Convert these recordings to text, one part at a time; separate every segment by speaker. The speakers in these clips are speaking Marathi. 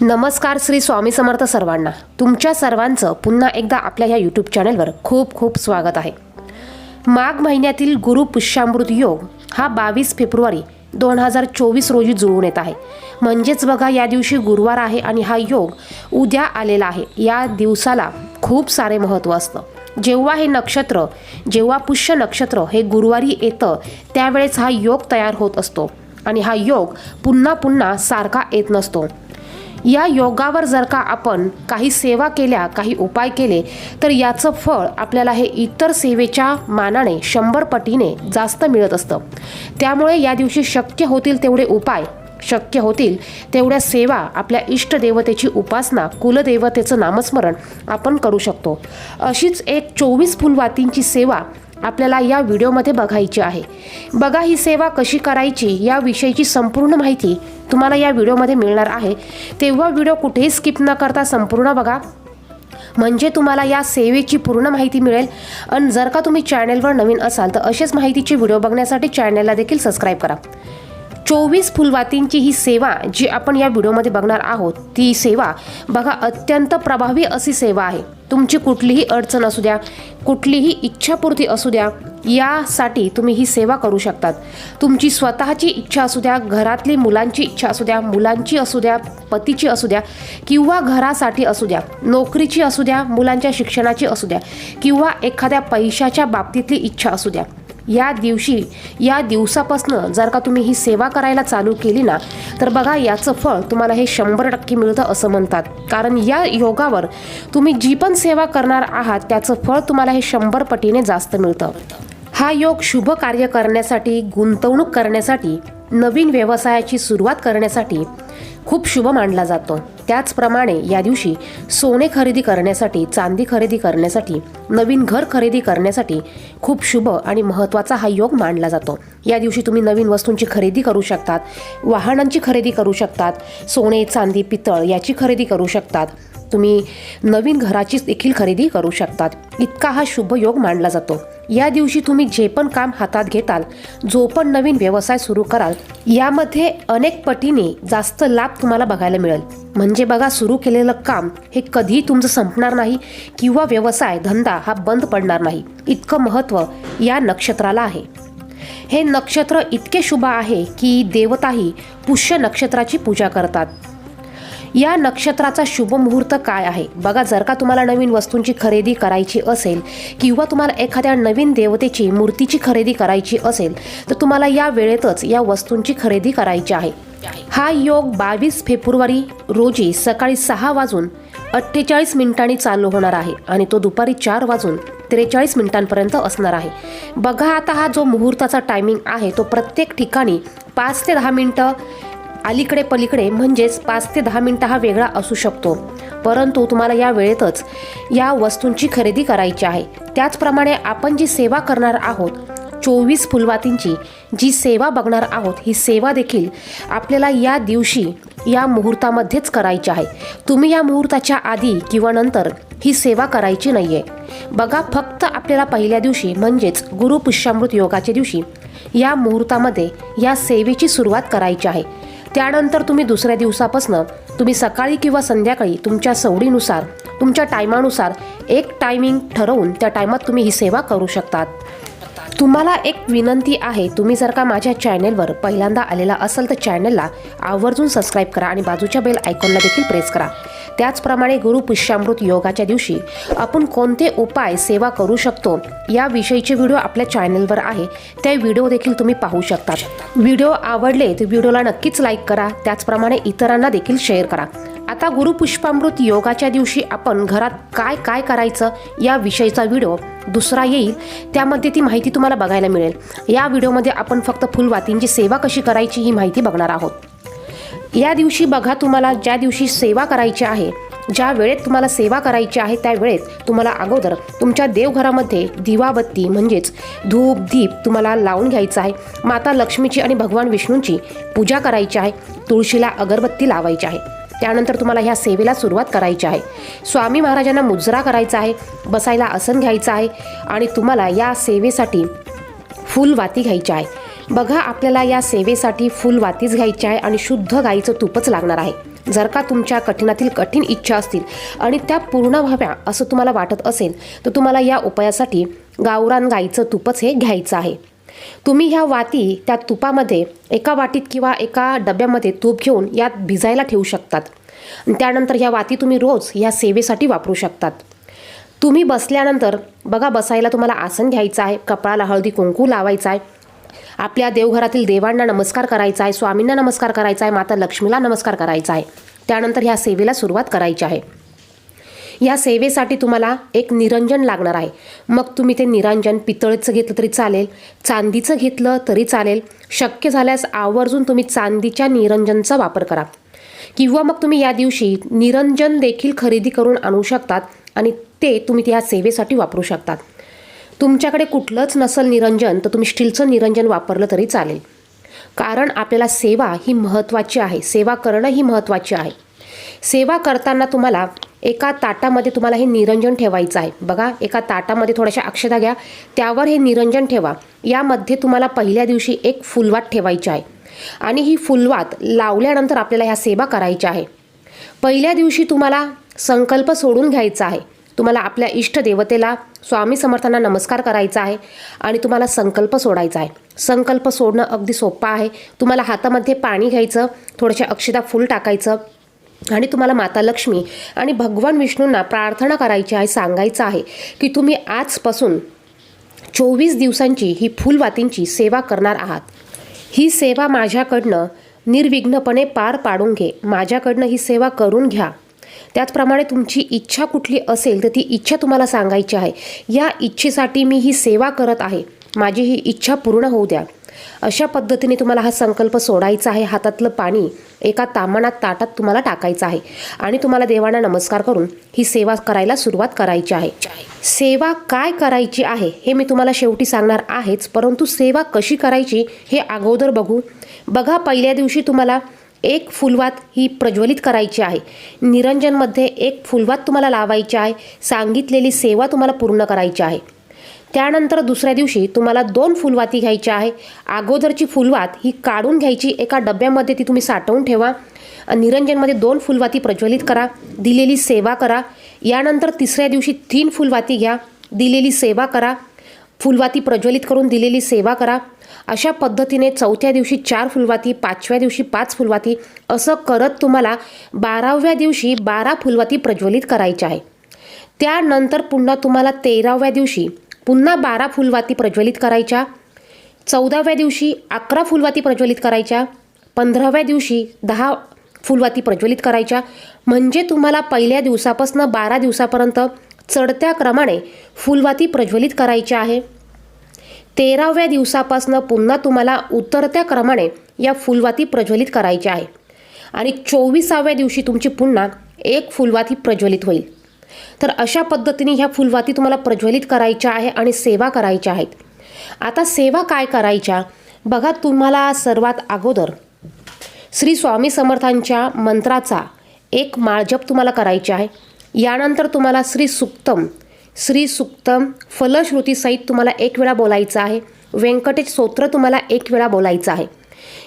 Speaker 1: नमस्कार श्री स्वामी समर्थ सर्वांना. तुमच्या सर्वांचं पुन्हा एकदा आपल्या ह्या यूट्यूब चॅनलवर खूप खूप स्वागत आहे. माघ महिन्यातील गुरु पुष्यामृत योग हा बावीस फेब्रुवारी दोन हजार चोवीस रोजी जुळून येत आहे. म्हणजेच बघा या दिवशी गुरुवार आहे आणि हा योग उद्या आलेला आहे. या दिवसाला खूप सारे महत्त्व असतं. जेव्हा हे नक्षत्र जेव्हा पुष्य नक्षत्र हे गुरुवारी येतं त्यावेळेस हा योग तयार होत असतो. आणि हा योग पुन्हा पुन्हा सारखा येत नसतो. या योगावर जर का आपण काही सेवा केल्या काही उपाय केले तर याचं फळ आपल्याला हे इतर सेवेच्या मानाने शंभर पटीने जास्त मिळत असतं. त्यामुळे या दिवशी शक्य होतील तेवढे उपाय शक्य होतील तेवढ्या सेवा आपल्या इष्टदेवतेची उपासना कुलदेवतेचं नामस्मरण आपण करू शकतो. अशीच एक चोवीस फुलवातींची सेवा आपल्याला या व्हिडिओमध्ये बघायची आहे. बघा ही सेवा कशी करायची याविषयीची संपूर्ण माहिती तुम्हाला या व्हिडिओमध्ये मिळणार आहे. तेव्हा व्हिडिओ कुठेही स्किप न करता संपूर्ण बघा. म्हणजे तुम्हाला या सेवेची पूर्ण माहिती मिळेल. आणि जर का तुम्ही चॅनलवर नवीन असाल तर असेच माहितीचे व्हिडिओ बघण्यासाठी चॅनेलला देखील सबस्क्राईब करा. चोवीस फुलवातींची ही सेवा जी आपण या व्हिडिओमध्ये बघणार आहोत ती सेवा बघा अत्यंत प्रभावी अशी सेवा आहे. तुमची कुठलीही अडचण असू द्या कुठलीही इच्छापूर्ती असू द्या यासाठी तुम्ही ही सेवा करू शकतात. तुमची स्वतःची इच्छा असू द्या घरातली मुलांची इच्छा असू द्या मुलांची असू द्या पतीची असू द्या किंवा घरासाठी असू द्या नोकरीची असू द्या मुलांच्या शिक्षणाची असू द्या किंवा एखाद्या पैशाच्या बाबतीतली इच्छा असू द्या. या दिवशी या दिवसापासनं जर का तुम्ही ही सेवा करायला चालू केली ना तर बघा याचं फळ तुम्हाला हे शंभर टक्के मिळतं असं म्हणतात. कारण या योगावर तुम्ही जी पण सेवा करणार आहात त्याचं फळ तुम्हाला हे शंभर पटीने जास्त मिळतं. हा योग शुभ कार्य करण्यासाठी गुंतवणूक करण्यासाठी नवीन व्यवसायाची सुरुवात करण्यासाठी खूप शुभ मानला जातो. त्याचप्रमाणे या दिवशी सोने खरेदी करण्यासाठी चांदी खरेदी करण्यासाठी नवीन घर खरेदी करण्यासाठी खूप शुभ आणि महत्त्वाचा हा योग मानला जातो. या दिवशी तुम्ही नवीन वस्तूंची खरेदी करू शकतात वाहनांची खरेदी करू शकतात सोने चांदी पितळ याची खरेदी करू शकतात. तुम्ही नवीन घराची देखील खरेदी करू शकतात. इतका हा शुभ योग मानला जातो. या दिवशी तुम्ही जे पण काम हातात घेताल जो पण नवीन व्यवसाय सुरू कराल यामध्ये अनेक पटीने जास्त लाभ तुम्हाला बघायला मिळेल. म्हणजे बघा सुरू केलेलं काम हे कधीही तुमचं संपणार नाही किंवा व्यवसाय धंदा हा बंद पडणार नाही. इतकं महत्त्व या नक्षत्राला आहे. हे नक्षत्र इतके शुभ आहे की देवताही पुष्य नक्षत्राची पूजा करतात. या नक्षत्राचा शुभ मुहूर्त काय आहे? बघा जर का तुम्हाला नवीन वस्तूंची खरेदी करायची असेल किंवा तुम्हाला एखाद्या नवीन देवतेची मूर्तीची खरेदी करायची असेल तर तुम्हाला या वेळेतच या वस्तूंची खरेदी करायची आहे. हा योग बावीस फेब्रुवारी रोजी सकाळी सहा वाजून अठ्ठेचाळीस मिनिटांनी चालू होणार आहे आणि तो दुपारी चार वाजून त्रेचाळीस मिनिटांपर्यंत असणार आहे. बघा आता हा जो मुहूर्ताचा टायमिंग आहे तो प्रत्येक ठिकाणी पाच ते दहा मिनटं अलीकडे पलीकडे म्हणजेच पाच ते दहा मिनटं हा वेगळा असू शकतो. परंतु तुम्हाला या वेळेतच या वस्तूंची खरेदी करायची आहे. त्याचप्रमाणे आपण जी सेवा करणार आहोत चोवीस फुलवातींची जी सेवा बघणार आहोत ही सेवा देखील आपल्याला या दिवशी या मुहूर्तामध्येच करायची आहे. तुम्ही या मुहूर्ताच्या आधी किंवा नंतर ही सेवा करायची नाही आहे बघा फक्त आपल्याला पहिल्या दिवशी म्हणजेच गुरु पुष्यामृत योगाच्या दिवशी या मुहूर्तामध्ये या सेवेची सुरुवात करायची आहे. त्यानंतर तुम्ही दुसऱ्या दिवसापासनं तुम्ही सकाळी किंवा संध्याकाळी तुमच्या सवडीनुसार तुमच्या टायमानुसार एक टायमिंग ठरवून त्या टायमात तुम्ही ही सेवा करू शकतात. तुम्हाला एक विनंती आहे तुम्ही जर का माझ्या चॅनेलवर पहिल्यांदा आलेला असाल तर चॅनलला आवर्जून सबस्क्राईब करा आणि बाजूच्या बेल आयकॉनला देखील प्रेस करा. त्याचप्रमाणे गुरु पुष्यामृत योगाच्या दिवशी आपण कोणते उपाय सेवा करू शकतो याविषयीचे व्हिडिओ आपल्या चॅनलवर आहे. ते व्हिडिओ देखील तुम्ही पाहू शकता. व्हिडिओ आवडले तर व्हिडिओला नक्कीच लाईक करा. त्याचप्रमाणे इतरांना देखील शेअर करा. आता गुरु पुष्पामृत योगाच्या दिवशी आपण घरात काय काय करायचं या विषयीचा व्हिडिओ दुसरा येईल. त्यामध्ये ती माहिती तुम्हाला बघायला मिळेल. या व्हिडिओमध्ये आपण फक्त फुलवातींची सेवा कशी करायची ही माहिती बघणार आहोत. या दिवशी बघा तुम्हाला ज्या दिवशी सेवा करायची आहे ज्या वेळेत तुम्हाला सेवा करायची आहे त्या वेळेत तुम्हाला अगोदर तुमच्या देवघरामध्ये दिवाबत्ती म्हणजेच धूप दीप तुम्हाला लावून घ्यायचं आहे. माता लक्ष्मीची आणि भगवान विष्णूंची पूजा करायची आहे तुळशीला अगरबत्ती लावायची आहे. त्यानंतर तुम्हाला ह्या सेवेला सुरुवात करायची आहे. स्वामी महाराजांना मुजरा करायचा आहे बसायला आसन घ्यायचं आहे आणि तुम्हाला या सेवेसाठी फुलवाती घ्यायची आहे. बघा आपल्याला या सेवेसाठी फुल वातीच घ्यायची आहे आणि शुद्ध गाईचं तूपच लागणार आहे. जर का तुमच्या कठीणातील कठीण इच्छा असतील आणि त्या पूर्ण व्हाव्या असं तुम्हाला वाटत असेल तर तुम्हाला या उपायासाठी गावरान गाईचं तूपच हे घ्यायचं आहे. तुम्ही ह्या वाती त्या तुपामध्ये एका वाटीत किंवा एका डब्यामध्ये तूप घेऊन यात भिजायला ठेवू शकतात. आणि त्यानंतर ह्या वाती तुम्ही रोज ह्या सेवेसाठी वापरू शकतात. तुम्ही बसल्यानंतर बघा बसायला तुम्हाला आसन घ्यायचं आहे कपाळाला हळदी कुंकू लावायचं आहे आपल्या देवघरातील देवांना नमस्कार करायचा आहे स्वामींना नमस्कार करायचा आहे माता लक्ष्मीला नमस्कार करायचा आहे त्यानंतर ह्या सेवेला सुरुवात करायची आहे. या सेवेसाठी तुम्हाला एक निरंजन लागणार आहे. मग तुम्ही ते निरंजन पितळचं घेतलं तरी चालेल चांदीचं घेतलं तरी चालेल. शक्य झाल्यास आवर्जून तुम्ही चांदीच्या निरंजनचा वापर करा. किंवा मग तुम्ही या दिवशी निरंजन देखील खरेदी करून आणू शकतात आणि ते तुम्ही त्या सेवेसाठी वापरू शकतात. तुमच्याकडे कुठलंच नसल निरंजन तर तुम्ही स्टीलचं निरंजन वापरलं तरी चालेल. कारण आपल्याला सेवा ही महत्त्वाची आहे. सेवा करणं ही महत्त्वाची आहे. सेवा करताना तुम्हाला एका ताटामध्ये तुम्हाला हे निरंजन ठेवायचं आहे. बघा एका ताटामध्ये थोड्याशा अक्षता घ्या. त्यावर हे निरंजन ठेवा. यामध्ये तुम्हाला पहिल्या दिवशी एक फुलवात ठेवायची आहे. आणि ही फुलवात लावल्यानंतर आपल्याला ह्या सेवा करायच्या आहे. पहिल्या दिवशी तुम्हाला संकल्प सोडून घ्यायचा आहे. तुम्हाला आपल्या इष्ट देवतेला स्वामी समर्थांना नमस्कार करायचा आहे आणि तुम्हाला संकल्प सोडायचा आहे. संकल्प सोडणं अगदी सोपं आहे. तुम्हाला हातामध्ये पाणी घ्यायचं थोडंशा अक्षदा फूल टाकायचं आणि तुम्हाला माता लक्ष्मी आणि भगवान विष्णूंना प्रार्थना करायची आहे सांगायचं आहे की तुम्ही आजपासून चोवीस दिवसांची ही फुलवातींची सेवा करणार आहात. ही सेवा माझ्याकडनं निर्विघ्नपणे पार पाडून घे. माझ्याकडनं ही सेवा करून घ्या. त्याचप्रमाणे तुमची इच्छा कुठली असेल तर ती इच्छा तुम्हाला सांगायची आहे. या इच्छेसाठी मी ही सेवा करत आहे. माझी ही इच्छा पूर्ण होऊ द्या. अशा पद्धतीने तुम्हाला हा संकल्प सोडायचा आहे. हातातलं पाणी एका तामणात ताटात तुम्हाला टाकायचं आहे. आणि तुम्हाला देवांना नमस्कार करून ही सेवा करायला सुरुवात करायची आहे. सेवा काय करायची आहे हे मी तुम्हाला शेवटी सांगणार आहेच परंतु सेवा कशी करायची हे अगोदर बघू. बघा पहिल्या दिवशी तुम्हाला एक फुलवात ही प्रज्वलित करायची आहे. निरंजनमध्ये एक फुलवात तुम्हाला लावायची आहे. सांगितलेली सेवा तुम्हाला पूर्ण करायची आहे. त्यानंतर दुसऱ्या दिवशी तुम्हाला दोन फुलवाती घ्यायच्या आहे. अगोदरची फुलवात ही काढून घ्यायची. एका डब्यामध्ये ती तुम्ही साठवून ठेवा. निरंजनमध्ये दोन फुलवाती प्रज्वलित करा. दिलेली सेवा करा. यानंतर तिसऱ्या दिवशी तीन फुलवाती घ्या. दिलेली सेवा करा. फुलवाती प्रज्वलित करून दिलेली सेवा करा. अशा पद्धतीने चौथ्या दिवशी चार फुलवाती पाचव्या दिवशी पाच फुलवाती असं करत तुम्हाला बाराव्या दिवशी बारा फुलवाती प्रज्वलित करायच्या आहे. त्यानंतर पुन्हा तुम्हाला तेराव्या दिवशी पुन्हा बारा फुलवाती प्रज्वलित करायच्या. चौदाव्या दिवशी अकरा फुलवाती प्रज्वलित करायच्या. पंधराव्या दिवशी दहा फुलवाती प्रज्वलित करायच्या. म्हणजे तुम्हाला पहिल्या दिवसापासून बारा दिवसापर्यंत चढत्या क्रमाने फुलवाती प्रज्वलित करायची आहे. तेराव्या दिवसापासून पुन्हा तुम्हाला उतरत्या क्रमाने या फुलवाती प्रज्वलित करायची आहे. आणि चोवीसाव्या दिवशी तुमची पुन्हा एक फुलवाती प्रज्वलित होईल. तर अशा पद्धतीने ह्या फुलवाती तुम्हाला प्रज्वलित करायच्या आहे आणि सेवा करायच्या आहेत. आता सेवा काय करायच्या? बघा तुम्हाला सर्वात अगोदर श्री स्वामी समर्थांच्या मंत्राचा एक माळजप तुम्हाला करायची आहे. यानंतर तुम्हाला श्री सुक्तम श्री सुक्तम फलश्रुतीसहित तुम्हाला एक वेळा बोलायचं आहे. व्यंकटेश स्तोत्र तुम्हाला एक वेळा बोलायचं आहे.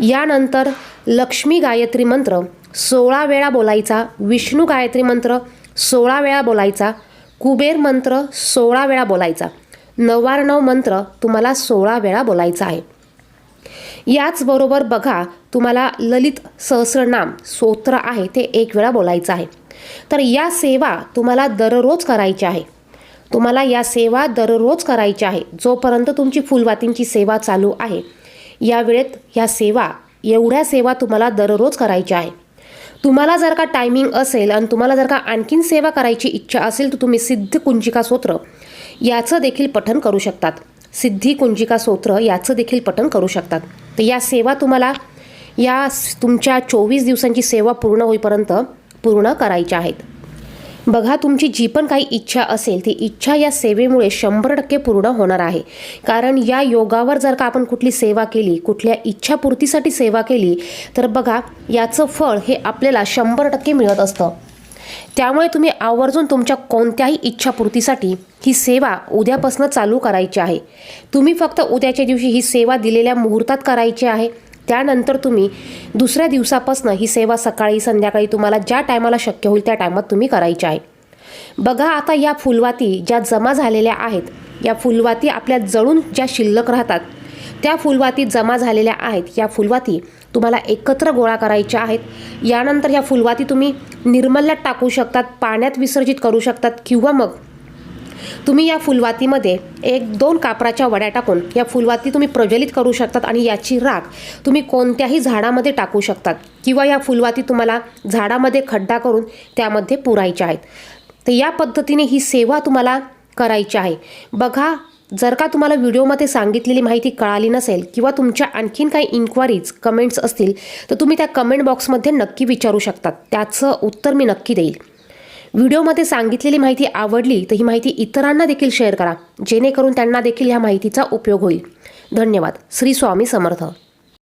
Speaker 1: यानंतर लक्ष्मी गायत्री मंत्र सोळा वेळा बोलायचा. विष्णू गायत्री मंत्र सोळा वेळा बोलायचा. कुबेर मंत्र सोळा वेळा बोलायचा. नवार्णव मंत्र तुम्हाला सोळा वेळा बोलायचा आहे. याचबरोबर बघा तुम्हाला ललित सहस्रनाम स्तोत्र आहे ते एक वेळा बोलायचं आहे. तर या सेवा तुम्हाला दररोज करायच्या आहे. तुम्हाला या सेवा दररोज करायच्या आहे. जोपर्यंत तुमची फुलवातींची सेवा चालू आहे. या वेळेत ह्या सेवा एवढ्या सेवा तुम्हाला दररोज करायच्या आहे. तुम्हाला जर का टायमिंग असेल आणि तुम्हाला जर का आणखीन सेवा करायची इच्छा असेल तर तुम्ही सिद्ध कुंजिका स्तोत्र याचं देखील पठन करू शकतात. सिद्धी कुंजिका स्तोत्र याचं देखील पठन करू शकतात. तर या सेवा तुम्हाला या तुमच्या चोवीस दिवसांची सेवा पूर्ण होईपर्यंत पूर्ण करायच्या आहेत. बघा तुमची जी पण काही इच्छा असेल ती इच्छा या सेवेमुळे शंभर टक्के पूर्ण होणार आहे. कारण या योगावर जर का आपण कुठली सेवा केली कुठल्या इच्छापूर्तीसाठी सेवा केली तर बघा याचं फळ हे आपल्याला शंभर टक्के मिळत असतं. त्यामुळे तुम्ही आवर्जून तुमच्या कोणत्याही इच्छापूर्तीसाठी ही सेवा उद्यापासून चालू करायची आहे. तुम्ही फक्त उद्याच्या दिवशी ही सेवा दिलेल्या मुहूर्तात करायची आहे. त्यानंतर तुम्ही दुसऱ्या दिवसापासून ही सेवा सकाळी संध्याकाळी तुम्हाला ज्या टायमाला शक्य होईल त्या टायमात तुम्ही करायची आहे. बघा आता या फुलवाती ज्या जमा झालेल्या आहेत या फुलवाती आपल्या जळून ज्या शिल्लक राहतात त्या फुलवाती जमा झालेल्या आहेत या फुलवाती तुम्हाला एकत्र गोळा करायच्या आहेत. यानंतर या फुलवाती तुम्ही निर्मल्यात टाकू शकतात पाण्यात विसर्जित करू शकतात किंवा मग तुम्ही या फुलवातीमध्ये एक दोन कापराच्या वड्या टाकून या फुलवाती तुम्ही प्रज्वलित करू शकतात आणि याची राख तुम्ही कोणत्याही झाडामध्ये टाकू शकतात किंवा या फुलवाती तुम्हाला झाडामध्ये खड्डा करून त्यामध्ये पुरायच्या आहेत. तर या पद्धतीने ही सेवा तुम्हाला करायची आहे. बघा जर का तुम्हाला व्हिडिओमध्ये सांगितलेली माहिती कळाली नसेल किंवा तुमच्या आणखीन काही इन्क्वायरीज कमेंट्स असतील तर तुम्ही त्या कमेंट बॉक्समध्ये नक्की विचारू शकतात. त्याचं उत्तर मी नक्की देईल. व्हिडिओमध्ये सांगितलेली माहिती आवडली तर ही माहिती इतरांना देखील शेअर करा. जेणेकरून त्यांना देखील ह्या माहितीचा उपयोग होईल. धन्यवाद. श्री स्वामी समर्थ.